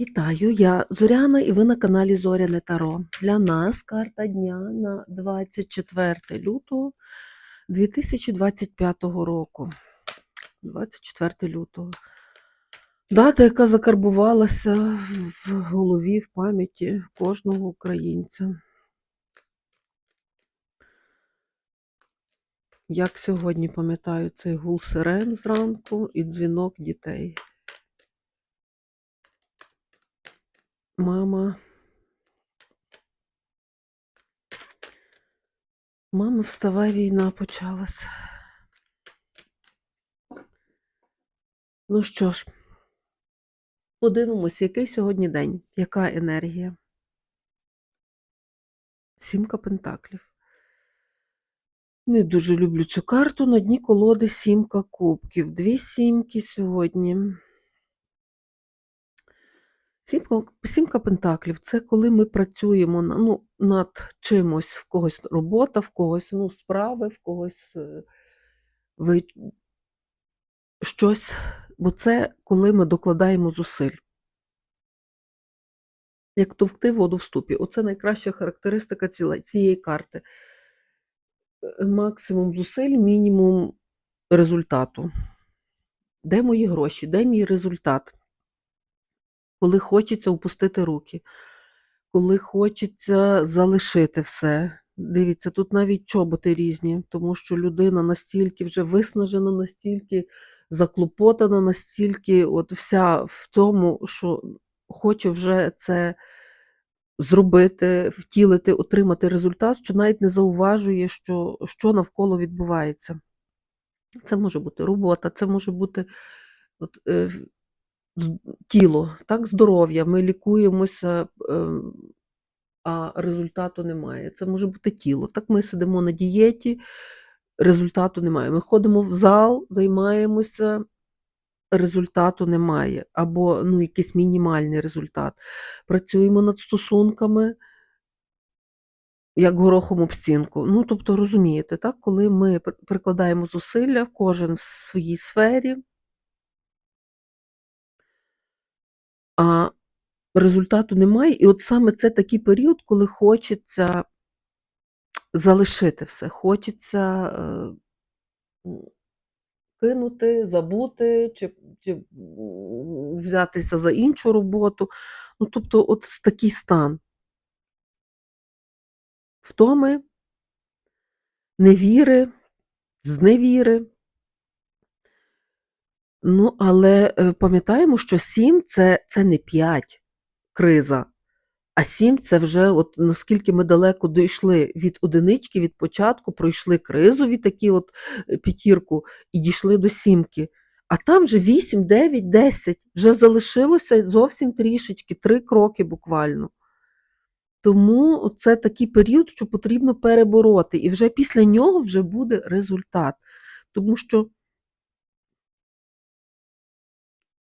Вітаю, я Зоряна і ви на каналі Зоряне Таро. Для нас карта дня на 24 лютого 2025 року. 24 лютого. Дата, яка закарбувалася в голові, в пам'яті кожного українця. Як сьогодні пам'ятаю цей гул сирен зранку і дзвінок дітей. Мама. Мама, вставай, війна почалась. Ну що ж, подивимось, який сьогодні день, яка енергія. Сімка пентаклів. Не дуже люблю цю карту. На дні колоди сімка кубків. Дві сімки сьогодні. Сімка, пентаклів це коли ми працюємо ну, над чимось, в когось робота, в когось ну, справи, в когось е, ви... щось. Бо це коли ми докладаємо зусиль. Як товкти воду в ступі. Оце найкраща характеристика цієї карти. Е, Максимум зусиль, мінімум результату. Де мої гроші? Де мій результат? Коли хочеться опустити руки, коли хочеться залишити все. Дивіться, тут навіть чоботи різні, тому що людина настільки вже виснажена, настільки заклопотана, настільки от вся в тому, що хоче вже це зробити, втілити, отримати результат, що навіть не зауважує, що, що навколо відбувається. Це може бути робота, це може бути от, е, тіло, так, здоров'я. Ми лікуємося, е, а результату немає. Це може бути тіло. Так ми сидимо на дієті, результату немає. Ми ходимо в зал, займаємося, результату немає. Або ну, якийсь мінімальний результат. Працюємо над стосунками. Як горохом об стінку. Ну, тобто, розумієте, так, коли ми прикладаємо зусилля, кожен в своїй сфері, а результату немає. І от саме це такий період, коли хочеться залишити все, хочеться е, кинути, забути, чи, чи взятися за іншу роботу. Ну, тобто, от такий стан втоми, невіри, зневіри. Ну, але е, пам'ятаємо, що 7 це, це не 5 криза, а 7 це вже от наскільки ми далеко дійшли від одинички, від початку, пройшли кризові такі от е, п'ятірку і дійшли до сімки. А там вже 8, 9, 10, вже залишилося зовсім трішечки, три кроки буквально. Тому це такий період, що потрібно перебороти, і вже після нього вже буде результат. Тому що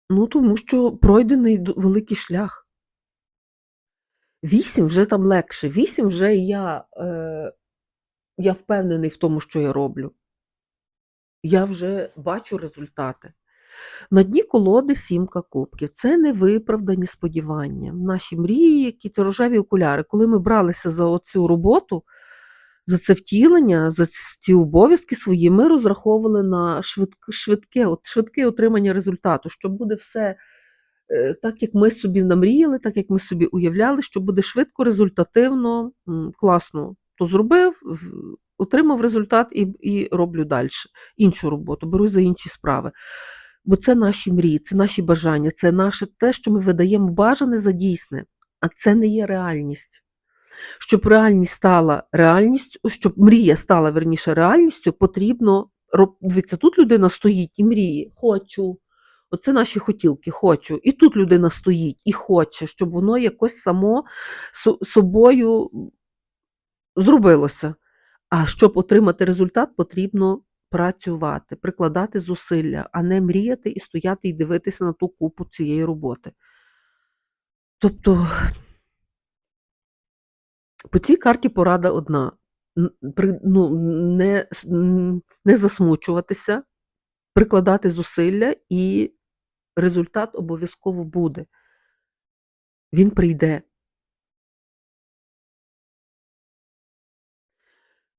Ну, тому що пройдений великий шлях. Вісім вже там легше. Вісім вже я, е, я впевнений в тому, що я роблю. Я вже бачу результати. На дні колоди сімка кубків. Це невиправдані сподівання. Наші мрії, які це рожеві окуляри. Коли ми бралися за оцю роботу, за це втілення, за ці обов'язки свої, ми розраховували на швидке, швидке, швидке отримання результату, що буде все е, так, як ми собі намріяли, так як ми собі уявляли, що буде швидко, результативно, класно. То зробив, отримав результат і, і роблю далі іншу роботу, беру за інші справи. Бо це наші мрії, це наші бажання, це наше те, що ми видаємо бажане за дійсне, а це не є реальність. Щоб реальність стала реальністю, щоб мрія стала верніше реальністю, потрібно дивіться, тут людина стоїть і мріє, хочу. Оце наші хотілки, хочу. І тут людина стоїть і хоче, щоб воно якось само собою зробилося. А щоб отримати результат, потрібно працювати, прикладати зусилля, а не мріяти і стояти і дивитися на ту купу цієї роботи. Тобто, по цій карті порада одна: ну, не, не засмучуватися, прикладати зусилля, і результат обов'язково буде. Він прийде.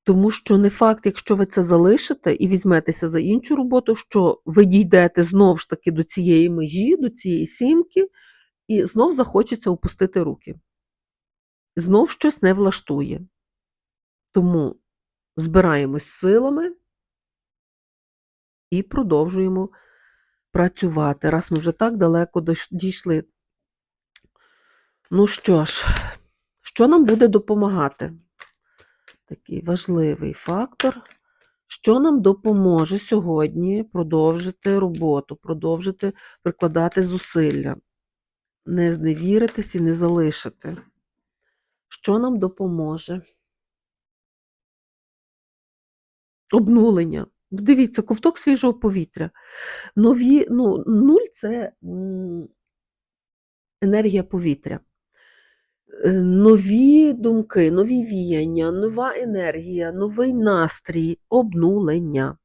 Тому що не факт, якщо ви це залишите і візьметеся за іншу роботу, що ви дійдете знов ж таки до цієї межі, до цієї сімки, і знов захочеться опустити руки. Знов щось не влаштує. Тому збираємось силами і продовжуємо працювати, раз ми вже так далеко дійшли. Ну що ж, що нам буде допомагати? Такий важливий фактор. Що нам допоможе сьогодні продовжити роботу, продовжити прикладати зусилля, не зневіритись і не залишити. Що нам допоможе? Обнулення. Дивіться, ковток свіжого повітря. Нові, ну, нуль це енергія повітря. Е, Нові думки, нові віяння, нова енергія, новий настрій, обнулення.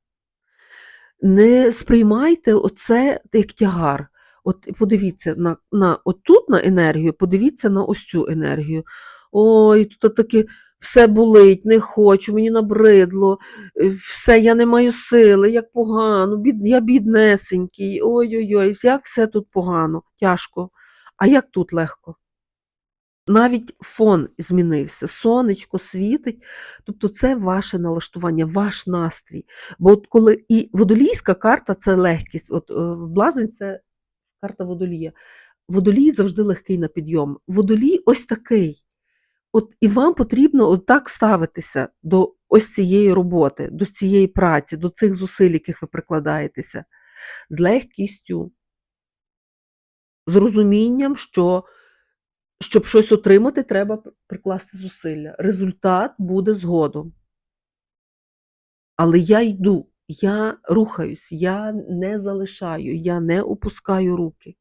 Не сприймайте оце як тягар. От подивіться на, на отут на енергію, подивіться на ось цю енергію. Ой, тут таке все болить, не хочу, мені набридло, е, все, я не маю сили, як погано, бід, я біднесенький, ой-ой-ой, як все тут погано, тяжко. А як тут легко? Навіть фон змінився, сонечко світить, тобто це ваше налаштування, ваш настрій. Бо от коли і водолійська карта це легкість. От е, блазень це карта водолія. Водолій завжди легкий на підйом. Водолій ось такий. От і вам потрібно от так ставитися до ось цієї роботи, до цієї праці, до цих зусиль, яких ви прикладаєтеся, з легкістю, з розумінням, що щоб щось отримати, треба прикласти зусилля. Результат буде згодом. Але я йду, я рухаюсь, я не залишаю, я не опускаю руки.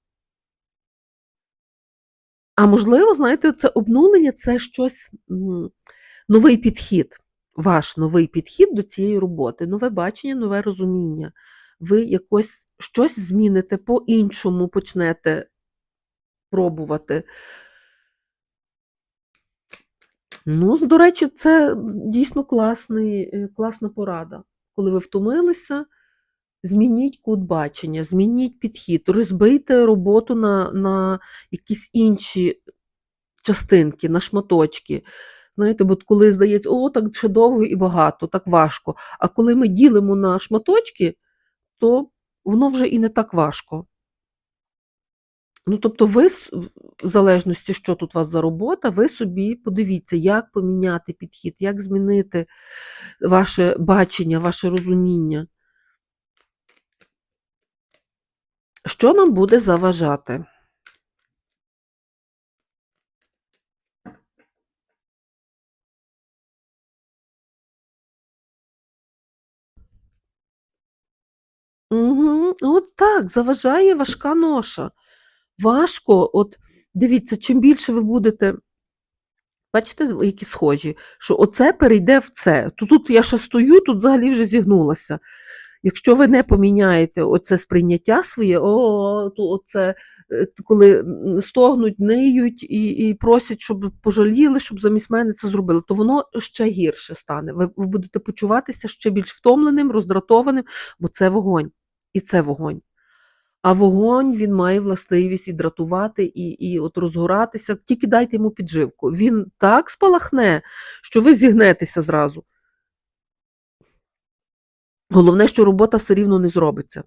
А можливо, знаєте, це обнулення це щось новий підхід, ваш новий підхід до цієї роботи, нове бачення, нове розуміння. Ви якось щось зміните по-іншому почнете пробувати. Ну, до речі, це дійсно класний, е, класна порада. Коли ви втомилися, змініть кут бачення, змініть підхід, розбийте роботу на, на якісь інші частинки, на шматочки. Знаєте, бо коли здається, о, так ще довго і багато, так важко. А коли ми ділимо на шматочки, то воно вже і не так важко. Ну, тобто, ви, в залежності, що тут у вас за робота, ви собі подивіться, як поміняти підхід, як змінити ваше бачення, ваше розуміння. Що нам буде заважати? Угу. От так, заважає важка ноша. Важко, от дивіться, чим більше ви будете, бачите, які схожі, що оце перейде в це. То тут я ще стою, тут взагалі вже зігнулася. Якщо ви не поміняєте оце сприйняття своє, о, то оце, е, коли стогнуть, ниють і, і просять, щоб пожаліли, щоб замість мене це зробили, то воно ще гірше стане. Ви, ви будете почуватися ще більш втомленим, роздратованим, бо це вогонь. І це вогонь. А вогонь він має властивість і дратувати, і, і от розгоратися. Тільки дайте йому підживку. Він так спалахне, що ви зігнетеся зразу. Головне, що робота все рівно не зробиться.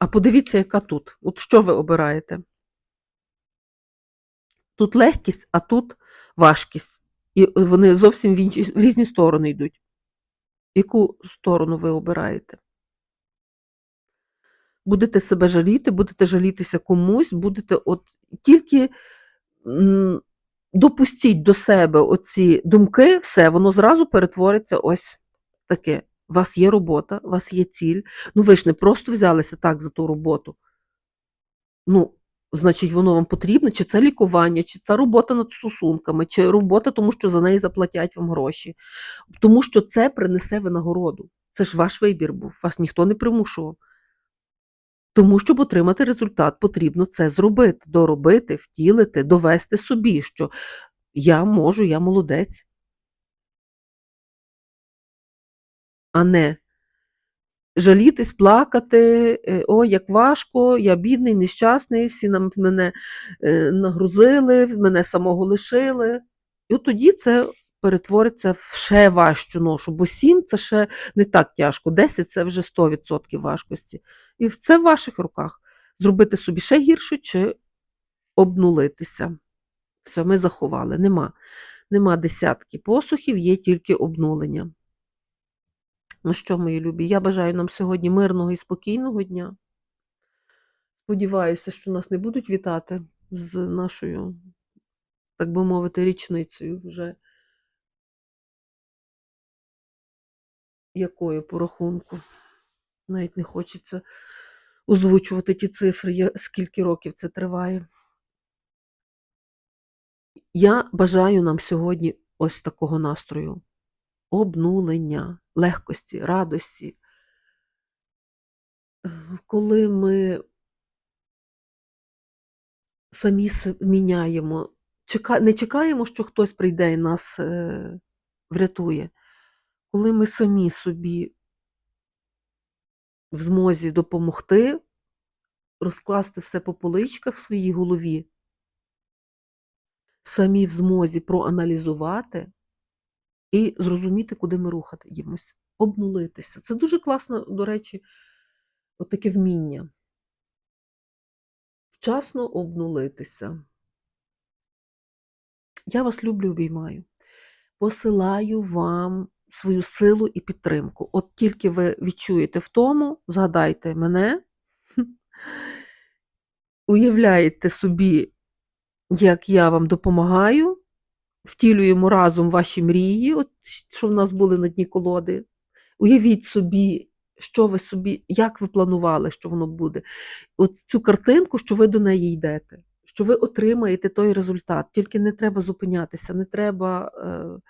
А подивіться, яка тут. От що ви обираєте? Тут легкість, а тут важкість. І вони зовсім в, інші, в різні сторони йдуть. Яку сторону ви обираєте? Будете себе жаліти, будете жалітися комусь, будете от тільки допустіть до себе оці думки, все, воно зразу перетвориться ось таке. У вас є робота, у вас є ціль. Ну ви ж не просто взялися так за ту роботу. Ну, значить, воно вам потрібно, чи це лікування, чи це робота над стосунками, чи робота, тому що за неї заплатять вам гроші. Тому що це принесе винагороду. Це ж ваш вибір був, вас ніхто не примушував. Тому, щоб отримати результат, потрібно це зробити, доробити, втілити, довести собі, що я можу, я молодець. А не жалітись, плакати, е, ой, як важко, я бідний, нещасний, всі нам мене е, нагрузили, мене самого лишили. І от тоді це перетвориться в ще важчу ношу, бо 7 це ще не так тяжко, 10 це вже 100% важкості. І це в ваших руках. Зробити собі ще гірше чи обнулитися. Все, ми заховали. Нема. Нема десятки посухів, є тільки обнулення. Ну що, мої любі, я бажаю нам сьогодні мирного і спокійного дня. Сподіваюся, що нас не будуть вітати з нашою, так би мовити, річницею вже якою по рахунку. Навіть не хочеться озвучувати ті цифри, скільки років це триває. Я бажаю нам сьогодні ось такого настрою обнулення, легкості, радості. Коли ми самі міняємо, не чекаємо, що хтось прийде і нас е, врятує. Коли ми самі собі в змозі допомогти, розкласти все по поличках в своїй голові, самі в змозі проаналізувати і зрозуміти, куди ми рухаємось, обнулитися. Це дуже класно, до речі, от таке вміння. Вчасно обнулитися. Я вас люблю, обіймаю. Посилаю вам свою силу і підтримку. От тільки ви відчуєте втому, згадайте мене, уявляєте собі, як я вам допомагаю, втілюємо разом ваші мрії, от що в нас були на дні колоди. Уявіть собі, що ви собі, як ви планували, що воно буде. От цю картинку, що ви до неї йдете, що ви отримаєте той результат. Тільки не треба зупинятися, не треба е,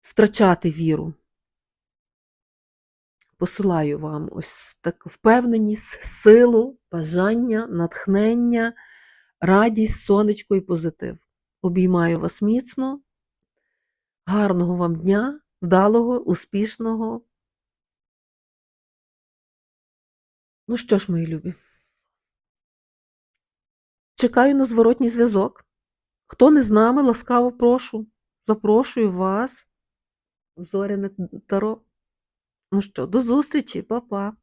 втрачати віру. Посилаю вам ось таку впевненість, силу, бажання, натхнення, радість, сонечко і позитив. Обіймаю вас міцно. Гарного вам дня, вдалого, успішного. Ну що ж, мої любі, чекаю на зворотній зв'язок. Хто не з нами, ласкаво прошу, запрошую вас Зоряне Таро. Ну що, до зустрічі, па-па.